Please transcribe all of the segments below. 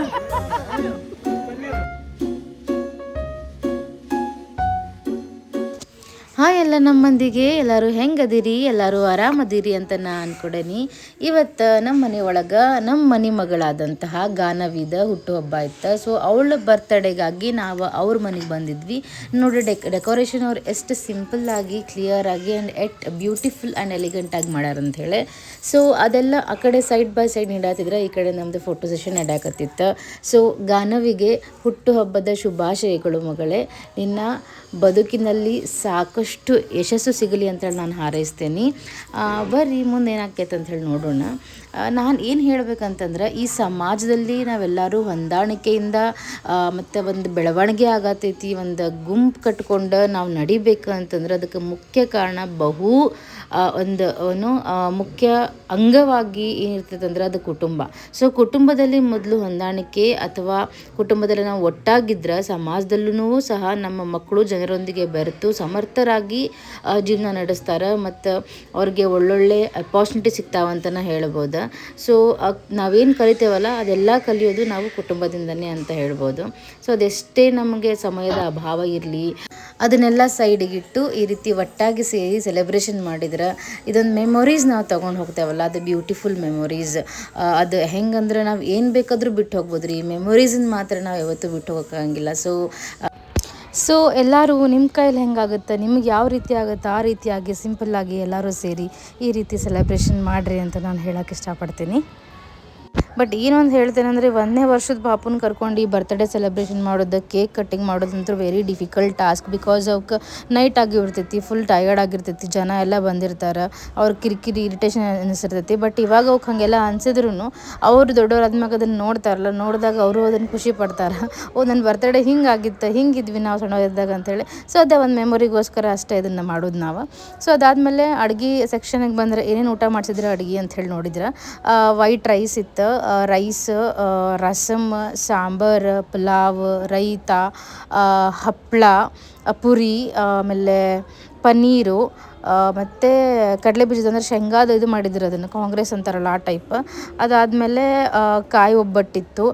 Yeah. Hi ಎಲ್ಲ ನಮ್ಮ ಮಂದಿಗೆ ಎಲ್ಲರೂ ಹೆಂಗದಿರಿ, ಎಲ್ಲರೂ ಆರಾಮದಿರಿ ಅಂತ ನಾ ಅನ್ಕೊಡೇನಿ ಇವತ್ತು ನಮ್ಮ ಮನೆ ಒಳಗೆ ನಮ್ಮ ಮನೆ ಮಗಳಾದಂತಹ ಗಾನವಿದ ಹುಟ್ಟುಹಬ್ಬ ಇತ್ತು. ಸೊ ಅವಳ ಬರ್ತಡೇಗಾಗಿ ನಾವು ಅವ್ರ ಮನೆಗೆ ಬಂದಿದ್ವಿ. ನೋಡಿ ಡೆಕ್ ಡೆಕೋರೇಷನ್ ಅವ್ರು ಎಷ್ಟು ಸಿಂಪಲ್ ಆಗಿ ಕ್ಲಿಯರ್ ಆಗಿ and at beautiful and elegant ಆಗಿ ಮಾಡ್ಯಾರ ಹೇಳಿ. ಸೊ ಅದೆಲ್ಲ ಆ ಕಡೆ ಸೈಡ್ ಬೈ ಸೈಡ್ ನೀಡಾತಿದ್ರೆ, ಈ ಕಡೆ ನಮ್ಮದು ಫೋಟೋ ಸೆಷನ್ ನಡ್ಯಾಕತ್ತಿತ್ತು. ಸೊ ಗಾನವಿಗೆ ಹುಟ್ಟುಹಬ್ಬದ ಶುಭಾಶಯಗಳು ಮಗಳೇ. ನಿನ್ನ ಬದುಕಿನಲ್ಲಿ ಸಾಕಷ್ಟು ಯಶಸ್ಸು ಸಿಗಲಿ ಅಂತೇಳಿ ನಾನು ಹಾರೈಸ್ತೇನೆ. ಬರ್ರಿ ಮುಂದೆ ಏನಾಗ್ತೈತೆ ಅಂತ ಹೇಳಿ ನೋಡೋಣ. ನಾನು ಏನು ಹೇಳಬೇಕಂತಂದ್ರೆ, ಈ ಸಮಾಜದಲ್ಲಿ ನಾವೆಲ್ಲರೂ ಹೊಂದಾಣಿಕೆಯಿಂದ ಮತ್ತು ಒಂದು ಬೆಳವಣಿಗೆ ಆಗತೈತಿ, ಒಂದು ಗುಂಪು ಕಟ್ಕೊಂಡು ನಾವು ನಡಿಬೇಕು ಅಂತಂದ್ರೆ ಅದಕ್ಕೆ ಮುಖ್ಯ ಕಾರಣ ಬಹು ಒಂದು, ಏನು ಮುಖ್ಯ ಅಂಗವಾಗಿ ಏನಿರ್ತೈತೆ ಅಂದ್ರೆ ಅದು ಕುಟುಂಬ. ಸೊ ಕುಟುಂಬದಲ್ಲಿ ಮೊದಲು ಹೊಂದಾಣಿಕೆ ಅಥವಾ ಕುಟುಂಬದಲ್ಲಿ ನಾವು ಒಟ್ಟಾಗಿದ್ರೆ ಸಮಾಜದಲ್ಲೂ ಸಹ ನಮ್ಮ ಮಕ್ಕಳು ಜನರೊಂದಿಗೆ ಬೆರೆತು ಸಮರ್ಥರಾಗಿ ಜೀವನ ನಡೆಸ್ತಾರೆ, ಮತ್ತು ಅವ್ರಿಗೆ ಒಳ್ಳೊಳ್ಳೆ ಅಪಾರ್ಚುನಿಟಿ ಸಿಗ್ತಾವಂತ ಹೇಳ್ಬೋದು. ಸೊ ನಾವೇನು ಕಲಿತೇವಲ್ಲ, ಅದೆಲ್ಲ ಕಲಿಯೋದು ನಾವು ಕುಟುಂಬದಿಂದನೇ ಅಂತ ಹೇಳ್ಬೋದು. ಸೊ ಅದೆಷ್ಟೇ ನಮಗೆ ಸಮಯದ ಅಭಾವ ಇರಲಿ, ಅದನ್ನೆಲ್ಲ ಸೈಡಿಗಿಟ್ಟು ಈ ರೀತಿ ಒಟ್ಟಾಗಿ ಸೇರಿ ಸೆಲೆಬ್ರೇಷನ್ ಮಾಡಿದ್ರೆ, ಇದೊಂದು ಮೆಮೊರೀಸ್ ನಾವು ತೊಗೊಂಡು ಹೋಗ್ತೇವಲ್ಲ, ಅದು ಬ್ಯೂಟಿಫುಲ್ ಮೆಮೊರೀಸ್ ಅದು ಹೆಂಗಂದ್ರೆ ನಾವು ಏನು ಬೇಕಾದರೂ ಬಿಟ್ಟು ಹೋಗ್ಬೋದು ರೀ ಮೆಮೊರೀಸನ್ನ ಮಾತ್ರ ನಾವು ಯಾವತ್ತೂ ಬಿಟ್ಟು ಹೋಗೋಕ್ಕಾಗಿಲ್ಲ ಸೊ ಸೊ ಎಲ್ಲರೂ ನಿಮ್ಮ ಕೈಯಲ್ಲಿ ಹೆಂಗಾಗುತ್ತೆ? ನಿಮ್ಗೆ ಯಾವ ರೀತಿ ಆಗುತ್ತೆ? ಆ ರೀತಿಯಾಗಿ ಸಿಂಪಲ್ಲಾಗಿ ಎಲ್ಲರೂ ಸೇರಿ ಈ ರೀತಿ ಸೆಲೆಬ್ರೇಷನ್ ಮಾಡಿರಿ ಅಂತ ನಾನು ಹೇಳೋಕ್ಕೆ ಇಷ್ಟಪಡ್ತೀನಿ. ಬಟ್ ಏನೊಂದು ಹೇಳ್ತೇನೆ ಅಂದರೆ ಒಂದನೇ ವರ್ಷದ ಪಾಪುನ ಕರ್ಕೊಂಡು ಈ ಬರ್ತ್ಡೇ ಸೆಲೆಬ್ರೇಷನ್ ಮಾಡೋದು ಕೇಕ್ ಕಟ್ಟಿಂಗ್ ಮಾಡೋದಂತೂ ವೆರಿ ಡಿಫಿಕಲ್ಟ್ ಟಾಸ್ಕ್ ಬಿಕಾಸ್ ಅವಕ್ಕೆ ನೈಟ್ ಆಗಿರ್ತೈತಿ ಫುಲ್ ಟಯರ್ಡ್ ಆಗಿರ್ತೈತಿ, ಜನ ಎಲ್ಲ ಬಂದಿರ್ತಾರೆ. ಅವ್ರ ಕಿರಿಕಿರಿ ಇರಿಟೇಷನ್ ಅನಿಸಿರ್ತೈತಿ. ಬಟ್ ಇವಾಗ ಅವ್ಕೆ ಹಾಗೆಲ್ಲ ಅನ್ಸಿದ್ರು ಅವ್ರು ದೊಡ್ಡವ್ರಾದ್ಮ್ಯಾಗ ಅದನ್ನು ನೋಡ್ತಾರಲ್ಲ ನೋಡಿದಾಗ ಅವರು ಅದನ್ನು ಖುಷಿ ಪಡ್ತಾರೆ. ಓ ನನ್ನ ಬರ್ತ್ಡೇ ಹಿಂಗಾಗಿತ್ತು ಹಿಂಗಿದ್ವಿ ನಾವು ಸಣ್ಣವಿದ್ದಾಗ ಅಂತೇಳಿ. ಸೊ ಅದೇ ಒಂದು ಮೆಮೊರಿಗೋಸ್ಕರ ಅಷ್ಟೇ ಇದನ್ನು ಮಾಡೋದು ನಾವು. ಸೊ ಅದಾದಮೇಲೆ ಅಡುಗೆ ಸೆಕ್ಷನಿಗೆ ಬಂದರೆ ಏನೇನು ಊಟ ಮಾಡಿಸಿದ್ರೆ ಅಡುಗೆ ಅಂತ ಹೇಳಿ ನೋಡಿದ್ರೆ. ವೈಟ್ ರೈಸ್ ಇತ್ತು ರೈಸ್ ರಸಮ್, ಸಾಂಬಾರ್, ಪಲಾವ್, ರೈತ ಹಪ್ಪಳ ಪುರಿ, ಆಮೇಲೆ ಪನ್ನೀರು ಮತ್ತು ಕಡಲೆ ಬೀಜದ ಅಂದರೆ ಶೇಂಗಾದ ಇದು ಮಾಡಿದ್ರು ಅದನ್ನು, ಕಾಂಗ್ರೆಸ್ ಅಂತಾರಲ್ಲ ಆ ಟೈಪ್ ಅದಾದಮೇಲೆ ಕಾಯಿ ಒಬ್ಬಟ್ಟಿತ್ತು.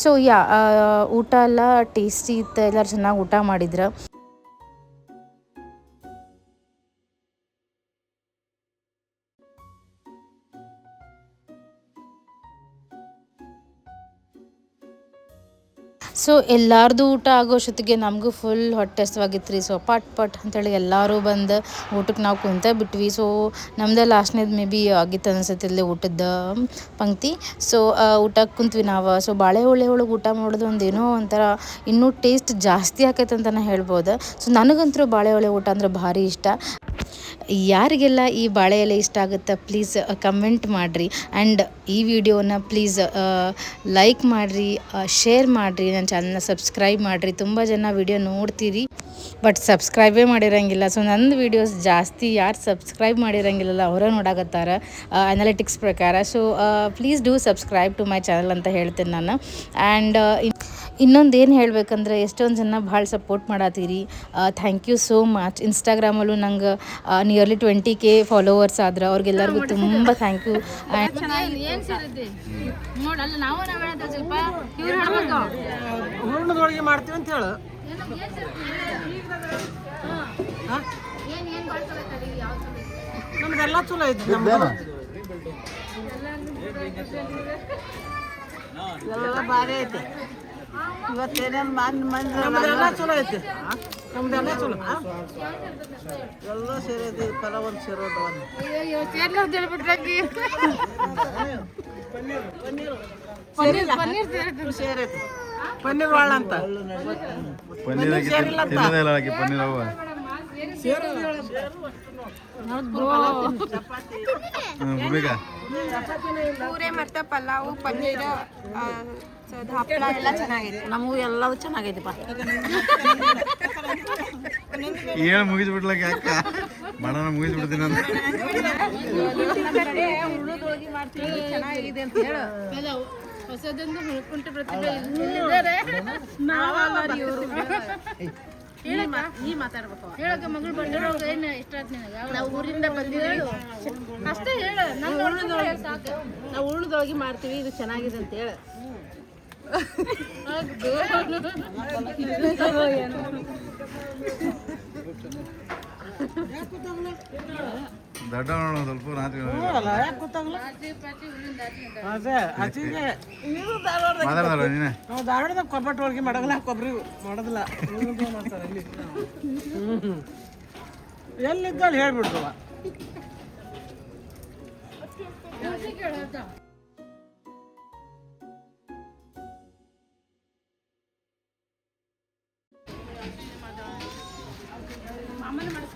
ಸೊ ಯಾ ಊಟ ಎಲ್ಲ ಟೇಸ್ಟಿ ಇತ್ತು, ಎಲ್ಲರೂ ಚೆನ್ನಾಗಿ ಊಟ ಮಾಡಿದ್ರು. ಸೊ ಎಲ್ಲಾರ್ದು ಊಟ ಆಗೋಷ್ಟೊತ್ತಿಗೆ ನಮಗೂ ಫುಲ್ ಹೊಟ್ಟೆ ಹಸ್ವಾಗಿತ್ತು ರೀ ಸೊ ಪಟ್ ಪಟ್ ಅಂತೇಳಿ ಎಲ್ಲರೂ ಬಂದು ಊಟಕ್ಕೆ ನಾವು ಕುಂತ ಬಿಟ್ವಿ. ಸೊ ನಮ್ದು ಲಾಸ್ಟ್ನೇದು ಮೇ ಬಿ ಆಗಿತ್ತು ಅನ್ಸುತ್ತೆ ಇಲ್ಲಿ ಊಟದ ಪಂಕ್ತಿ. ಸೊ ಊಟಕ್ಕೆ ಕುಂತ್ವಿ ನಾವು. ಸೊ ಬಾಳೆಹೊಳೆ ಒಳಗೆ ಊಟ ಮಾಡೋದು ಒಂದು ಏನೋ ಒಂಥರ ಇನ್ನೂ ಟೇಸ್ಟ್ ಜಾಸ್ತಿ ಆಕೈತೆ ಅಂತ ಹೇಳ್ಬೋದು. ಸೊ ನನಗಂತೂ ಬಾಳೆಹೊಳೆ ಊಟ ಅಂದ್ರೆ ಭಾರಿ ಇಷ್ಟ. ಯಾರಿಗೆಲ್ಲ ಈ ಬಾಳೆ ಎಲೆ ಇಷ್ಟ ಆಗುತ್ತೆ ಪ್ಲೀಸ್ ಕಮೆಂಟ್ ಮಾಡಿರಿ. ಆ್ಯಂಡ್ ಈ ವಿಡಿಯೋನ ಪ್ಲೀಸ್ ಲೈಕ್ ಮಾಡಿರಿ ಶೇರ್ ಮಾಡಿರಿ, ನನ್ನ ಚಾನಲ್ನ ಸಬ್ಸ್ಕ್ರೈಬ್ ಮಾಡಿರಿ. ತುಂಬ ಜನ ವಿಡಿಯೋ ನೋಡ್ತೀರಿ ಬಟ್ ಸಬ್ಸ್ಕ್ರೈಬೇ ಮಾಡಿರಂಗಿಲ್ಲ. ಸೊ ನಂದು ವೀಡಿಯೋಸ್ ಜಾಸ್ತಿ ಯಾರು ಸಬ್ಸ್ಕ್ರೈಬ್ ಮಾಡಿರಂಗಿಲ್ಲಲ್ಲ, ಅವರೇ ನೋಡಾಕತ್ತಾರ ಅನಾಲಿಟಿಕ್ಸ್ ಪ್ರಕಾರ. So please do subscribe to my channel ಅಂತ ಹೇಳ್ತೇನೆ ನಾನು. ಆ್ಯಂಡ್ ಇನ್ನೊಂದು ಏನು ಹೇಳಬೇಕಂದ್ರೆ ಎಷ್ಟೊಂದು ಜನ ಭಾಳ ಸಪೋರ್ಟ್ ಮಾಡತ್ತೀರಿ ಥ್ಯಾಂಕ್ ಯು ಸೋ ಮಚ್ ಇನ್ಸ್ಟಾಗ್ರಾಮಲ್ಲೂ ನಂಗೆ ನಿಯರ್ಲಿ ಟ್ವೆಂಟಿ ಕೆ ಫಾಲೋವರ್ಸ್ ಆದ್ರೆ ಅವ್ರಿಗೆಲ್ಲರಿಗೂ ತುಂಬ ಥ್ಯಾಂಕ್ ಯು ಹೂರ್ಣದೊಳಗೆ ಮಾಡ್ತೀವಿ ಅಂತ ಹೇಳು. ನಮ್ದೆಲ್ಲ ಚಲೋ ಐತಿ ನಮ್ದು. ಎಲ್ಲ ಭಾರಿ ಐತಿ. ಇವತ್ತೇನೇನು ಮಂದಿ ಮಂದಿ ನಮ್ದೆಲ್ಲ ಚಲೋ ಐತಿ. ನಮ್ದೆಲ್ಲ ಚಲೋ. ಎಲ್ಲ ಸೇರೈತಿ ಪನ್ನೀರ್ ಒಂದು ಸೇರೋದು ಒಂದು ಪನ್ನೀರ್ ಸೇರೈತಿ ಪನ್ನೀರ್ ಅಂತ. ಪನ್ನೀರ್ ಸೇರಿಲ್ಲ ಪನ್ನೀರ್ ಪೂರೆ ಮತ್ತು ಪಲಾವು ಪನ್ನೀರ್ ಹಪ್ಪಳ ಎಲ್ಲ ಚೆನ್ನಾಗೈತೆ. ನಮಗೂ ಎಲ್ಲವೂ ಚೆನ್ನಾಗೈತಿಪ್ಪ ಏನು ಮುಗಿಸ್ಬಿಡ್ಲಕ್ಕ ಯಾಕ ಮಾಡೋಣ ಮುಗಿಸ್ಬಿಡ್ತೀನಿ ಅಂತ ಚೆನ್ನಾಗಿದೆ ಅಂತ ಹೇಳು ಹೊಸದೊಂದು ಹುಳ್ಕುಂಟ ಪ್ರತಿಭೆ ನೀ ಮಾತಾಡ್ಬೇಕು ಹೇಳಕ್ಕೆ ಮಗಳು ಬಂದಿರೋದು ಏನು ಇಷ್ಟ ಆಯ್ತು ನಿನಗೆ? ನಾವು ಊರಿಂದ ಬಂದಿದ್ದೀವಿ ಅಷ್ಟೇ ಹೇಳು. ನಾವು ಉಳ್ಳದೊಳಗೆ ಮಾಡ್ತೀವಿ ಇದು ಚೆನ್ನಾಗಿದೆ ಅಂತ ಹೇಳ. ನೋಡು ಸ್ವಲ್ಪ ರಾತ್ರಿ ನೀನೆ ಧಾರವಾಡದಾಗ ಮಾಡಲ್ಲ ಕೊಬ್ಬರಿ ಮಾಡೋದಿಲ್ಲ ಇವ್ರದ್ದು ಮಾಡ್ತಾರೆ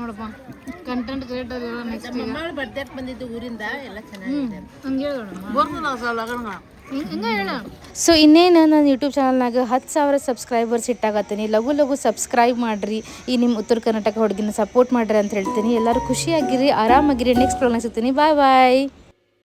ನೋಡಪ್ಪ. ಕಂಟೆಂಟ್ ನೆಕ್ಸ್ಟ್ ಮಮ್ಮಳ ಬಂದಿದ್ದು ಊರಿಂದ ಎಲ್ಲ ಚೆನ್ನಾಗಿದೆ ಹಂಗೆ ಹೇಳೋಣ ಬರ್ತದ ಸರ್ ಲಗನ್ಗ ಹಿಂಗೆ ಹೇಳ. ಸೊ ಇನ್ನೇನು ನನ್ನ ಯೂಟ್ಯೂಬ್ ಚಾನಲ್ನಾಗ ಹತ್ತು ಸಾವಿರ ಸಬ್ಸ್ಕ್ರೈಬರ್ಸ್ ಇಟ್ಟಾಗತ್ತೀನಿ. ಲಘು ಲಘು ಸಬ್ಸ್ಕ್ರೈಬ್ ಮಾಡಿರಿ. ಈ ನಿಮ್ಮ ಉತ್ತರ ಕರ್ನಾಟಕ ಹುಡುಗಿನ ಸಪೋರ್ಟ್ ಮಾಡಿರಿ ಅಂತ ಹೇಳ್ತೀನಿ. ಎಲ್ಲರೂ ಖುಷಿಯಾಗಿರಿ ಆರಾಮಾಗಿರಿ. ನೆಕ್ಸ್ಟ್ ಪ್ರಾಬ್ಲಮ್ ಸಿಗ್ತೀನಿ. ಬಾಯ್ ಬಾಯ್